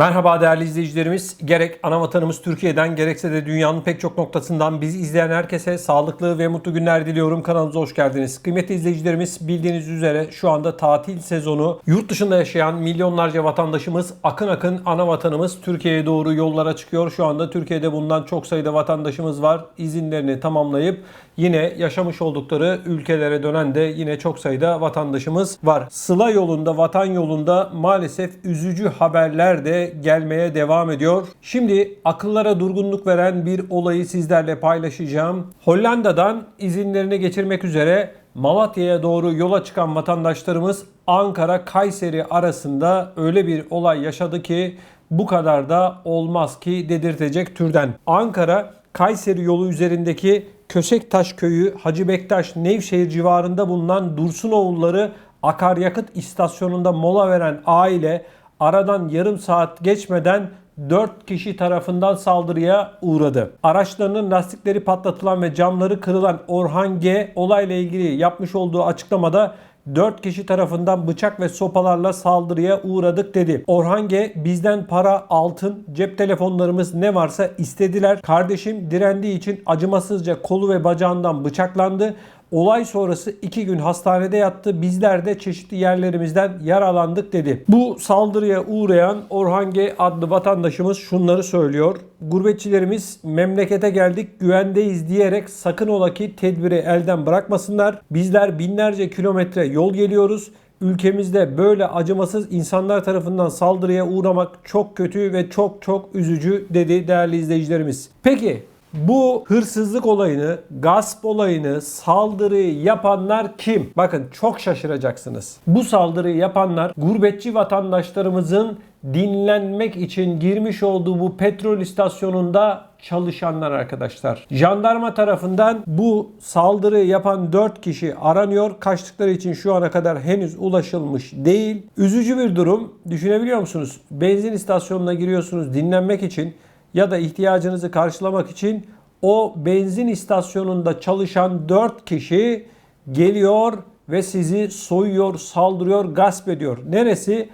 Merhaba değerli izleyicilerimiz. Gerek ana vatanımız Türkiye'den gerekse de dünyanın pek çok noktasından bizi izleyen herkese sağlıklı ve mutlu günler diliyorum. Kanalımıza hoş geldiniz. Kıymetli izleyicilerimiz bildiğiniz üzere şu anda tatil sezonu. Yurt dışında yaşayan milyonlarca vatandaşımız akın akın ana vatanımız Türkiye'ye doğru yollara çıkıyor. Şu anda Türkiye'de bulunan çok sayıda vatandaşımız var. İzinlerini tamamlayıp yine yaşamış oldukları ülkelere dönen de yine çok sayıda vatandaşımız var. Sıla yolunda, vatan yolunda maalesef üzücü haberler de gelmeye devam ediyor. Şimdi akıllara durgunluk veren bir olayı sizlerle paylaşacağım. Hollanda'dan izinlerini geçirmek üzere Malatya'ya doğru yola çıkan vatandaşlarımız Ankara Kayseri arasında öyle bir olay yaşadı ki bu kadar da olmaz ki dedirtecek türden. Ankara Kayseri yolu üzerindeki Kösektaş köyü Hacı Bektaş Nevşehir civarında bulunan Dursunoğulları akaryakıt istasyonunda mola veren aile aradan yarım saat geçmeden 4 kişi tarafından saldırıya uğradı. Araçlarının lastikleri patlatılan ve camları kırılan Orhan G olayla ilgili yapmış olduğu açıklamada 4 kişi tarafından bıçak ve sopalarla saldırıya uğradık dedi. Orhan G bizden para, altın, cep telefonlarımız ne varsa istediler. Kardeşim direndiği için acımasızca kolu ve bacağından bıçaklandı. Olay sonrası 2 gün hastanede yattı. Bizler de çeşitli yerlerimizden yaralandık dedi. Bu saldırıya uğrayan Orhan adlı vatandaşımız şunları söylüyor. Gurbetçilerimiz memlekete geldik güvendeyiz diyerek sakın ola ki tedbiri elden bırakmasınlar. Bizler binlerce kilometre yol geliyoruz. Ülkemizde böyle acımasız insanlar tarafından saldırıya uğramak çok kötü ve çok çok üzücü dedi değerli izleyicilerimiz. Peki bu hırsızlık olayını, gasp olayını, saldırıyı yapanlar kim? Bakın çok şaşıracaksınız. Bu saldırıyı yapanlar gurbetçi vatandaşlarımızın dinlenmek için girmiş olduğu bu petrol istasyonunda çalışanlar arkadaşlar. Jandarma tarafından bu saldırıyı yapan 4 kişi aranıyor. Kaçtıkları için şu ana kadar henüz ulaşılmış değil. Üzücü bir durum. Düşünebiliyor musunuz? Benzin istasyonuna giriyorsunuz dinlenmek için ya da ihtiyacınızı karşılamak için o benzin istasyonunda çalışan 4 kişi geliyor ve sizi soyuyor, saldırıyor, gasp ediyor. Neresi?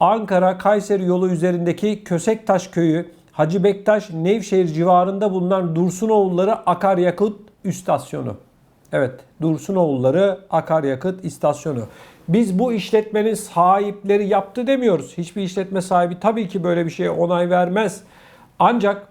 Ankara Kayseri yolu üzerindeki Kösektaş köyü, Hacı Bektaş Nevşehir civarında bulunan Dursunoğulları akaryakıt istasyonu. Evet, Dursunoğulları akaryakıt istasyonu. Biz bu işletmenin sahipleri yaptı demiyoruz. Hiçbir işletme sahibi tabii ki böyle bir şeye onay vermez. Ancak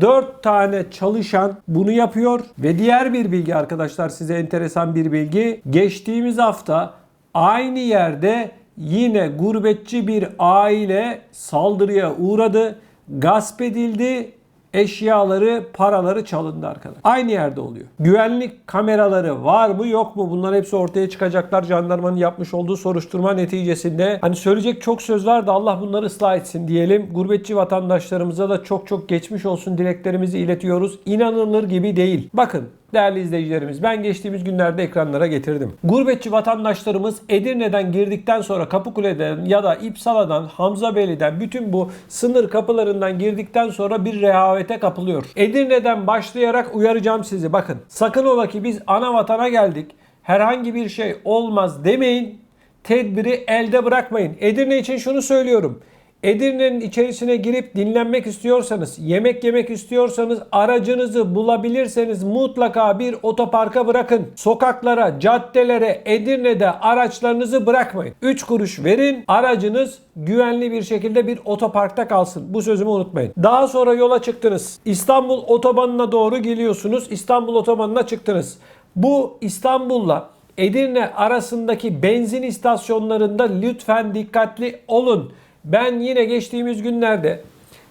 4 tane çalışan bunu yapıyor ve diğer bir bilgi arkadaşlar size enteresan bir bilgi. Geçtiğimiz hafta aynı yerde yine gurbetçi bir aile saldırıya uğradı, gasp edildi, eşyaları, paraları çalındı arkadaşlar. Aynı yerde oluyor. Güvenlik kameraları var mı yok mu? Bunlar hepsi ortaya çıkacaklar. Jandarmanın yapmış olduğu soruşturma neticesinde. Hani söyleyecek çok söz var da Allah bunları ıslah etsin diyelim. Gurbetçi vatandaşlarımıza da çok çok geçmiş olsun dileklerimizi iletiyoruz. İnanılır gibi değil. Bakın Değerli izleyicilerimiz ben geçtiğimiz günlerde ekranlara getirdim. Gurbetçi vatandaşlarımız Edirne'den girdikten sonra Kapıkule'den ya da İpsala'dan, Hamzabeyli'den bütün bu sınır kapılarından girdikten sonra bir rehavete kapılıyor. Edirne'den başlayarak uyaracağım sizi. Bakın sakın ola ki biz ana vatana geldik. Herhangi bir şey olmaz demeyin. Tedbiri elde bırakmayın. Edirne için şunu söylüyorum. Edirne'nin içerisine girip dinlenmek istiyorsanız, yemek yemek istiyorsanız, aracınızı bulabilirseniz mutlaka bir otoparka bırakın. Sokaklara, caddelere, Edirne'de araçlarınızı bırakmayın. 3 kuruş verin, aracınız güvenli bir şekilde bir otoparkta kalsın. Bu sözümü unutmayın. Daha sonra yola çıktınız. İstanbul otobanına doğru geliyorsunuz. İstanbul otobanına çıktınız. Bu İstanbul'la Edirne arasındaki benzin istasyonlarında lütfen dikkatli olun. Ben yine geçtiğimiz günlerde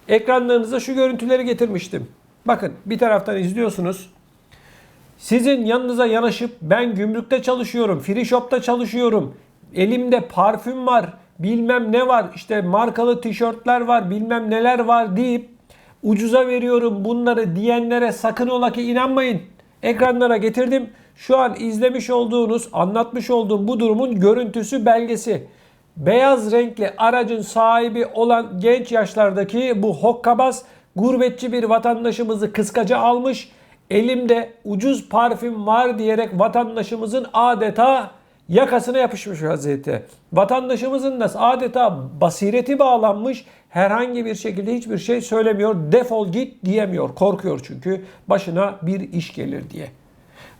ekranlarınıza şu görüntüleri getirmiştim. Bakın bir taraftan izliyorsunuz. Sizin yanınıza yanaşıp ben gümrükte çalışıyorum, free shop'ta çalışıyorum. Elimde parfüm var, bilmem ne var, işte markalı tişörtler var, bilmem neler var deyip ucuza veriyorum bunları diyenlere sakın ola ki inanmayın. Ekranlara getirdim. Şu an izlemiş olduğunuz, anlatmış olduğum bu durumun görüntüsü belgesi beyaz renkli aracın sahibi olan genç yaşlardaki bu hokkabaz gurbetçi bir vatandaşımızı kıskaca almış. elimde ucuz parfüm var diyerek vatandaşımızın adeta yakasına yapışmış vaziyette. Vatandaşımızın da adeta basireti bağlanmış herhangi bir şekilde hiçbir şey söylemiyor. Defol git diyemiyor. Korkuyor çünkü başına bir iş gelir diye.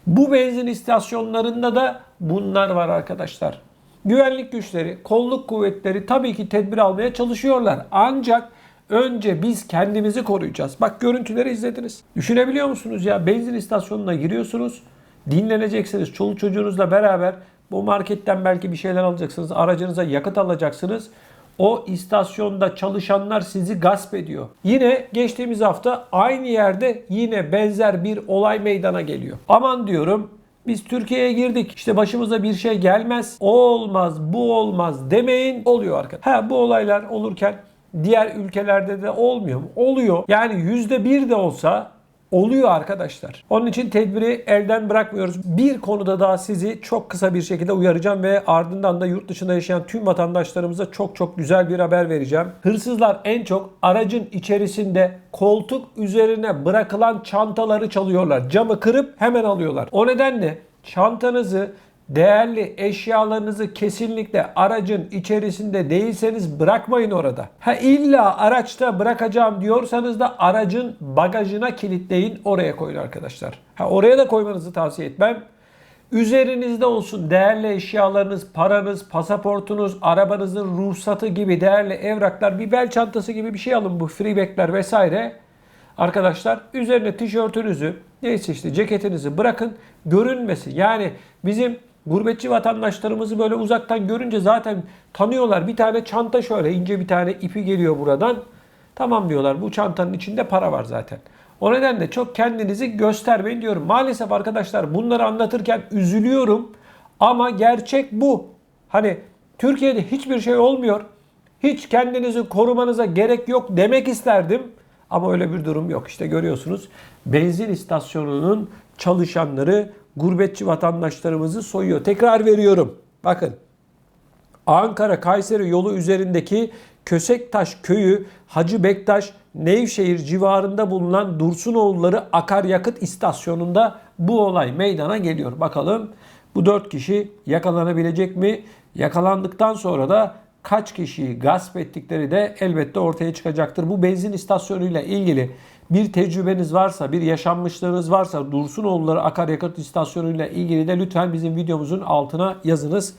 Bu benzin istasyonlarında da bunlar var arkadaşlar. Güvenlik güçleri, kolluk kuvvetleri tabii ki tedbir almaya çalışıyorlar. Ancak önce biz kendimizi koruyacağız. Bak görüntüleri izlediniz. Düşünebiliyor musunuz ya? Benzin istasyonuna giriyorsunuz. Dinleneceksiniz. Çoluk çocuğunuzla beraber bu marketten belki bir şeyler alacaksınız. Aracınıza yakıt alacaksınız. O istasyonda çalışanlar sizi gasp ediyor. Yine geçtiğimiz hafta aynı yerde yine benzer bir olay meydana geliyor. Aman diyorum biz Türkiye'ye girdik. İşte başımıza bir şey gelmez. O olmaz, bu olmaz demeyin. Oluyor arkadaşlar. Ha bu olaylar olurken diğer ülkelerde de olmuyor mu? Oluyor. Yani yüzde bir de olsa oluyor arkadaşlar. Onun için tedbiri elden bırakmıyoruz. Bir konuda daha sizi çok kısa bir şekilde uyaracağım ve ardından da yurt dışında yaşayan tüm vatandaşlarımıza çok çok güzel bir haber vereceğim. Hırsızlar en çok aracın içerisinde koltuk üzerine bırakılan çantaları çalıyorlar. Camı kırıp hemen alıyorlar. O nedenle çantanızı Değerli eşyalarınızı kesinlikle aracın içerisinde değilseniz bırakmayın orada. Ha illa araçta bırakacağım diyorsanız da aracın bagajına kilitleyin oraya koyun arkadaşlar. Ha oraya da koymanızı tavsiye etmem. Üzerinizde olsun değerli eşyalarınız, paranız, pasaportunuz, arabanızın ruhsatı gibi değerli evraklar, bir bel çantası gibi bir şey alın bu freebackler vesaire. Arkadaşlar üzerine tişörtünüzü, neyse işte ceketinizi bırakın görünmesin. Yani bizim gurbetçi vatandaşlarımızı böyle uzaktan görünce zaten tanıyorlar. Bir tane çanta şöyle ince bir tane ipi geliyor buradan. Tamam diyorlar bu çantanın içinde para var zaten. O nedenle çok kendinizi göstermeyin diyorum. Maalesef arkadaşlar bunları anlatırken üzülüyorum. Ama gerçek bu. Hani Türkiye'de hiçbir şey olmuyor. Hiç kendinizi korumanıza gerek yok demek isterdim. Ama öyle bir durum yok. İşte görüyorsunuz benzin istasyonunun çalışanları gurbetçi vatandaşlarımızı soyuyor. Tekrar veriyorum. Bakın Ankara Kayseri yolu üzerindeki Kösektaş köyü Hacı Bektaş Nevşehir civarında bulunan Dursunoğulları akaryakıt istasyonunda bu olay meydana geliyor. Bakalım bu dört kişi yakalanabilecek mi? Yakalandıktan sonra da kaç kişiyi gasp ettikleri de elbette ortaya çıkacaktır. Bu benzin istasyonuyla ilgili bir tecrübeniz varsa, bir yaşanmışlığınız varsa Dursunoğulları akaryakıt istasyonuyla ilgili de lütfen bizim videomuzun altına yazınız.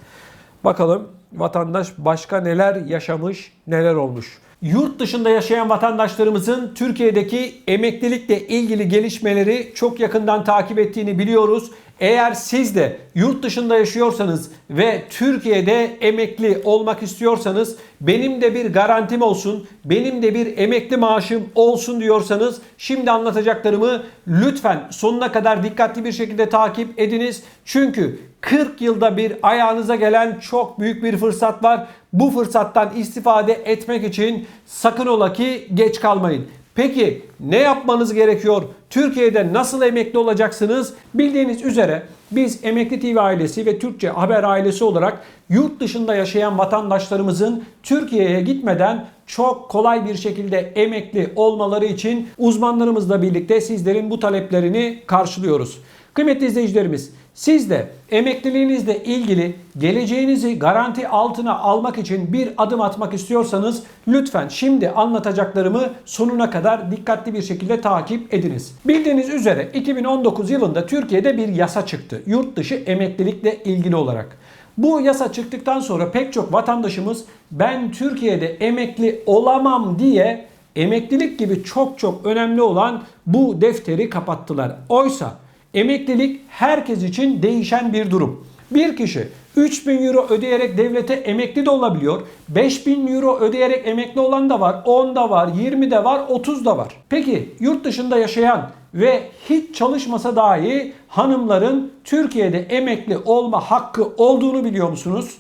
Bakalım vatandaş başka neler yaşamış, neler olmuş. Yurt dışında yaşayan vatandaşlarımızın Türkiye'deki emeklilikle ilgili gelişmeleri çok yakından takip ettiğini biliyoruz. Eğer siz de yurt dışında yaşıyorsanız ve Türkiye'de emekli olmak istiyorsanız benim de bir garantim olsun, benim de bir emekli maaşım olsun diyorsanız şimdi anlatacaklarımı lütfen sonuna kadar dikkatli bir şekilde takip ediniz. Çünkü 40 yılda bir ayağınıza gelen çok büyük bir fırsat var. Bu fırsattan istifade etmek için sakın ola ki geç kalmayın. Peki ne yapmanız gerekiyor? Türkiye'de nasıl emekli olacaksınız? Bildiğiniz üzere biz Emekli TV ailesi ve Türkçe Haber ailesi olarak yurt dışında yaşayan vatandaşlarımızın Türkiye'ye gitmeden çok kolay bir şekilde emekli olmaları için uzmanlarımızla birlikte sizlerin bu taleplerini karşılıyoruz. Kıymetli izleyicilerimiz, siz de emekliliğinizle ilgili geleceğinizi garanti altına almak için bir adım atmak istiyorsanız lütfen şimdi anlatacaklarımı sonuna kadar dikkatli bir şekilde takip ediniz. Bildiğiniz üzere 2019 yılında Türkiye'de bir yasa çıktı. Yurt dışı emeklilikle ilgili olarak. Bu yasa çıktıktan sonra pek çok vatandaşımız ben Türkiye'de emekli olamam diye emeklilik gibi çok çok önemli olan bu defteri kapattılar. Oysa Emeklilik herkes için değişen bir durum. Bir kişi 3000 euro ödeyerek devlete emekli de olabiliyor. 5000 euro ödeyerek emekli olan da var. 10 da var, 20 de var, 30 da var. Peki yurt dışında yaşayan ve hiç çalışmasa dahi hanımların Türkiye'de emekli olma hakkı olduğunu biliyor musunuz?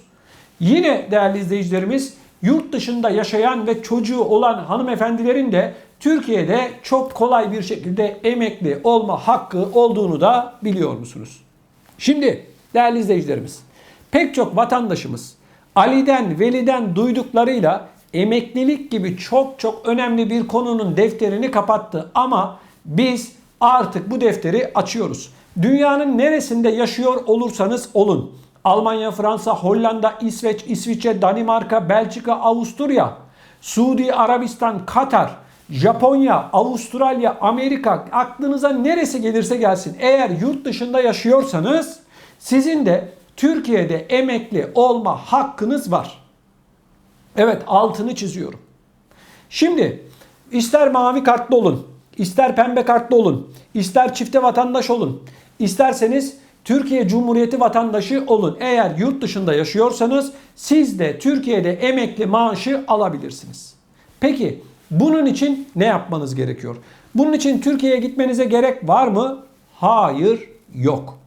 Yine değerli izleyicilerimiz yurt dışında yaşayan ve çocuğu olan hanımefendilerin de Türkiye'de çok kolay bir şekilde emekli olma hakkı olduğunu da biliyor musunuz? Şimdi değerli izleyicilerimiz pek çok vatandaşımız Ali'den, Veli'den duyduklarıyla emeklilik gibi çok çok önemli bir konunun defterini kapattı. Ama biz Artık bu defteri açıyoruz. Dünyanın neresinde yaşıyor olursanız olun. Almanya, Fransa, Hollanda, İsveç, İsviçre, Danimarka, Belçika, Avusturya, Suudi Arabistan, Katar, Japonya, Avustralya, Amerika aklınıza neresi gelirse gelsin. Eğer yurt dışında yaşıyorsanız sizin de Türkiye'de emekli olma hakkınız var. Evet altını çiziyorum. Şimdi ister mavi kartlı olun, ister pembe kartlı olun, ister çifte vatandaş olun, isterseniz Türkiye Cumhuriyeti vatandaşı olun. Eğer yurt dışında yaşıyorsanız siz de Türkiye'de emekli maaşı alabilirsiniz. Peki bunun için ne yapmanız gerekiyor? Bunun için Türkiye'ye gitmenize gerek var mı? Hayır, yok.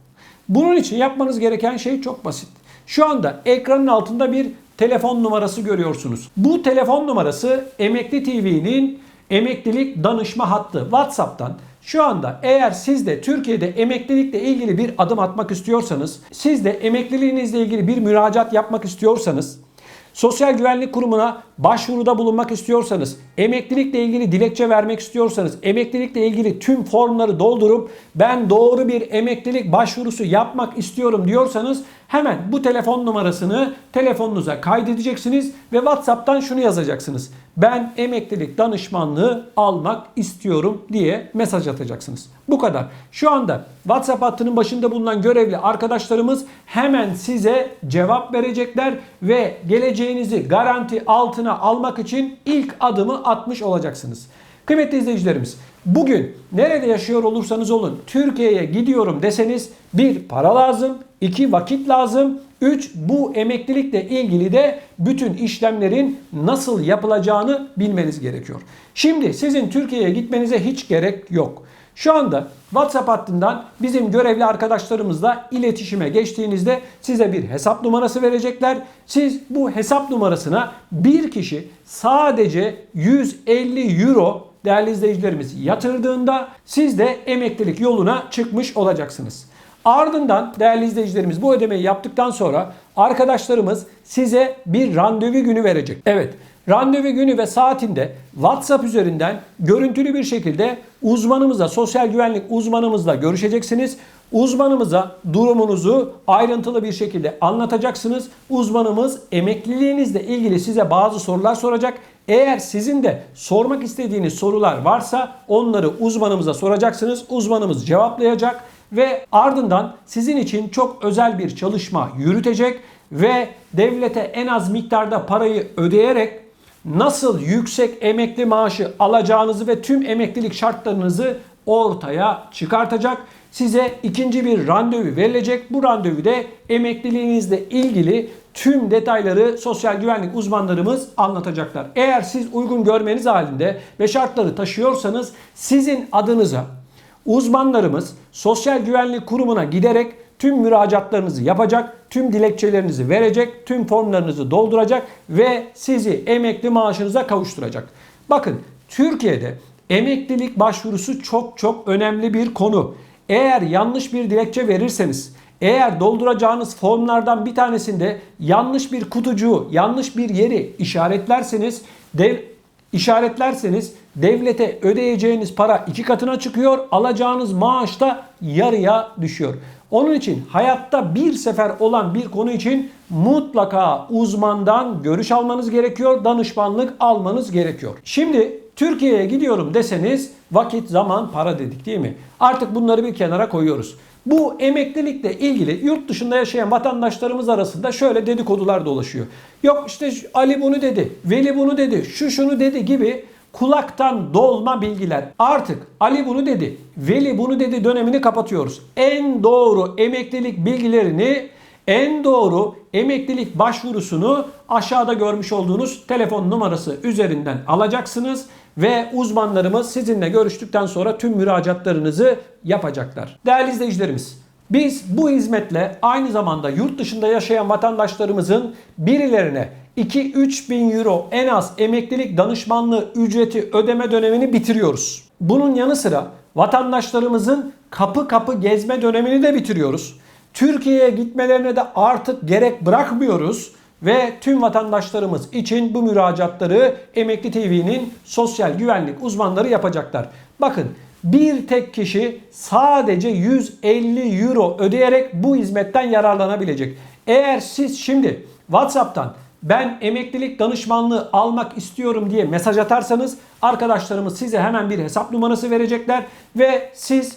Bunun için yapmanız gereken şey çok basit. Şu anda ekranın altında bir telefon numarası görüyorsunuz. Bu telefon numarası Emekli TV'nin emeklilik danışma hattı. WhatsApp'tan şu anda eğer siz de Türkiye'de emeklilikle ilgili bir adım atmak istiyorsanız, siz de emekliliğinizle ilgili bir müracaat yapmak istiyorsanız, Sosyal Güvenlik Kurumu'na başvuruda bulunmak istiyorsanız, emeklilikle ilgili dilekçe vermek istiyorsanız, emeklilikle ilgili tüm formları doldurup ben doğru bir emeklilik başvurusu yapmak istiyorum diyorsanız hemen bu telefon numarasını telefonunuza kaydedeceksiniz ve WhatsApp'tan şunu yazacaksınız. Ben emeklilik danışmanlığı almak istiyorum diye mesaj atacaksınız. Bu kadar. Şu anda WhatsApp hattının başında bulunan görevli arkadaşlarımız hemen size cevap verecekler ve geleceğinizi garanti altına almak için ilk adımı atmış olacaksınız. Kıymetli izleyicilerimiz, bugün nerede yaşıyor olursanız olun Türkiye'ye gidiyorum deseniz bir para lazım, iki vakit lazım, üç bu emeklilikle ilgili de bütün işlemlerin nasıl yapılacağını bilmeniz gerekiyor. Şimdi sizin Türkiye'ye gitmenize hiç gerek yok. Şu anda WhatsApp hattından bizim görevli arkadaşlarımızla iletişime geçtiğinizde size bir hesap numarası verecekler. Siz bu hesap numarasına bir kişi sadece 150 euro değerli izleyicilerimiz yatırdığında siz de emeklilik yoluna çıkmış olacaksınız. Ardından değerli izleyicilerimiz bu ödemeyi yaptıktan sonra arkadaşlarımız size bir randevu günü verecek. Evet randevu günü ve saatinde WhatsApp üzerinden görüntülü bir şekilde uzmanımızla, sosyal güvenlik uzmanımızla görüşeceksiniz. Uzmanımıza durumunuzu ayrıntılı bir şekilde anlatacaksınız. Uzmanımız emekliliğinizle ilgili size bazı sorular soracak. Eğer sizin de sormak istediğiniz sorular varsa onları uzmanımıza soracaksınız. Uzmanımız cevaplayacak ve ardından sizin için çok özel bir çalışma yürütecek ve devlete en az miktarda parayı ödeyerek nasıl yüksek emekli maaşı alacağınızı ve tüm emeklilik şartlarınızı ortaya çıkartacak. Size ikinci bir randevu verilecek. Bu randevuda emekliliğinizle ilgili tüm detayları sosyal güvenlik uzmanlarımız anlatacaklar. Eğer siz uygun görmeniz halinde ve şartları taşıyorsanız sizin adınıza uzmanlarımız Sosyal Güvenlik Kurumu'na giderek tüm müracaatlarınızı yapacak, tüm dilekçelerinizi verecek, tüm formlarınızı dolduracak ve sizi emekli maaşınıza kavuşturacak. Bakın Türkiye'de emeklilik başvurusu çok çok önemli bir konu. Eğer yanlış bir dilekçe verirseniz, eğer dolduracağınız formlardan bir tanesinde yanlış bir kutucuğu, yanlış bir yeri işaretlerseniz dev, işaretlerseniz devlete ödeyeceğiniz para iki katına çıkıyor, alacağınız maaş da yarıya düşüyor. Onun için hayatta bir sefer olan bir konu için mutlaka uzmandan görüş almanız gerekiyor, danışmanlık almanız gerekiyor. Şimdi Türkiye'ye gidiyorum deseniz vakit, zaman, para dedik değil mi? Artık bunları bir kenara koyuyoruz. Bu emeklilikle ilgili yurt dışında yaşayan vatandaşlarımız arasında şöyle dedikodular dolaşıyor. Yok işte Ali bunu dedi, Veli bunu dedi, şu şunu dedi gibi kulaktan dolma bilgiler. Artık Ali bunu dedi, Veli bunu dedi dönemini kapatıyoruz. En doğru emeklilik bilgilerini, en doğru emeklilik başvurusunu aşağıda görmüş olduğunuz telefon numarası üzerinden alacaksınız ve uzmanlarımız sizinle görüştükten sonra tüm müracaatlarınızı yapacaklar. Değerli izleyicilerimiz, biz bu hizmetle aynı zamanda yurt dışında yaşayan vatandaşlarımızın birilerine 2-3 bin euro en az emeklilik danışmanlığı ücreti ödeme dönemini bitiriyoruz. Bunun yanı sıra vatandaşlarımızın kapı kapı gezme dönemini de bitiriyoruz. Türkiye'ye gitmelerine de artık gerek bırakmıyoruz ve tüm vatandaşlarımız için bu müracaatları Emekli TV'nin sosyal güvenlik uzmanları yapacaklar. Bakın bir tek kişi sadece 150 euro ödeyerek bu hizmetten yararlanabilecek. Eğer siz şimdi WhatsApp'tan ben emeklilik danışmanlığı almak istiyorum diye mesaj atarsanız arkadaşlarımız size hemen bir hesap numarası verecekler ve siz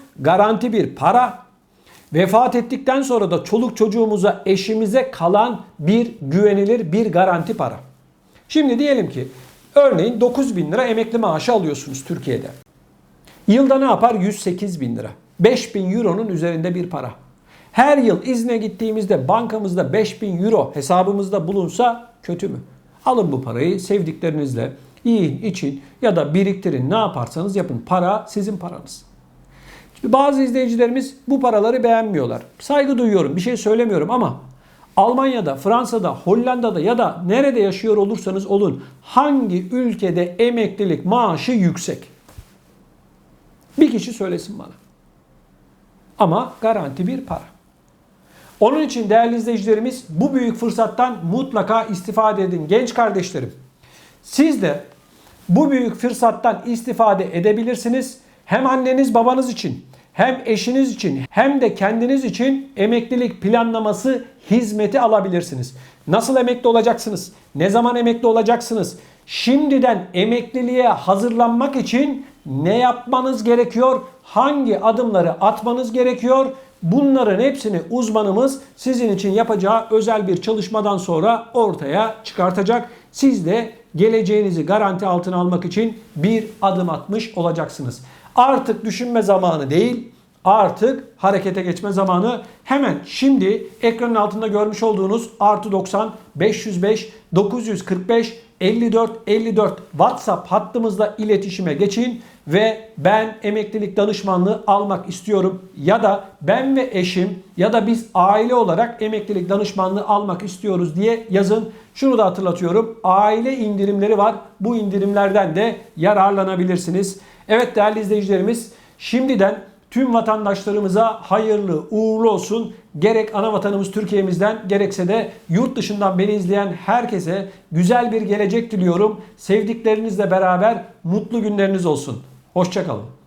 garanti bir para. Vefat ettikten sonra da çoluk çocuğumuza, eşimize kalan bir güvenilir bir garanti para. Şimdi diyelim ki örneğin 9 bin lira emekli maaşı alıyorsunuz Türkiye'de. Yılda ne yapar? 108 bin lira. 5 bin euronun üzerinde bir para. Her yıl izne gittiğimizde bankamızda 5 bin euro hesabımızda bulunsa kötü mü? Alın bu parayı sevdiklerinizle yiyin, için ya da biriktirin ne yaparsanız yapın. Para sizin paranız. Bazı izleyicilerimiz bu paraları beğenmiyorlar. Saygı duyuyorum, bir şey söylemiyorum ama Almanya'da, Fransa'da, Hollanda'da ya da nerede yaşıyor olursanız olun hangi ülkede emeklilik maaşı yüksek? Bir kişi söylesin bana. Ama garanti bir para. Onun için değerli izleyicilerimiz bu büyük fırsattan mutlaka istifade edin genç kardeşlerim. Siz de bu büyük fırsattan istifade edebilirsiniz. Hem anneniz babanız için hem eşiniz için hem de kendiniz için emeklilik planlaması hizmeti alabilirsiniz. Nasıl emekli olacaksınız? Ne zaman emekli olacaksınız? Şimdiden emekliliğe hazırlanmak için ne yapmanız gerekiyor? Hangi adımları atmanız gerekiyor? Bunların hepsini uzmanımız sizin için yapacağı özel bir çalışmadan sonra ortaya çıkartacak. Siz de geleceğinizi garanti altına almak için bir adım atmış olacaksınız. Artık düşünme zamanı değil, artık harekete geçme zamanı. Hemen şimdi ekranın altında görmüş olduğunuz artı 90 505 945 54 54 WhatsApp hattımızla iletişime geçin ve ben emeklilik danışmanlığı almak istiyorum ya da ben ve eşim ya da biz aile olarak emeklilik danışmanlığı almak istiyoruz diye yazın. Şunu da hatırlatıyorum. Aile indirimleri var. Bu indirimlerden de yararlanabilirsiniz. Evet değerli izleyicilerimiz Şimdiden tüm vatandaşlarımıza hayırlı uğurlu olsun. Gerek ana vatanımız Türkiye'mizden gerekse de yurt dışından beni izleyen herkese güzel bir gelecek diliyorum. Sevdiklerinizle beraber mutlu günleriniz olsun. Hoşçakalın.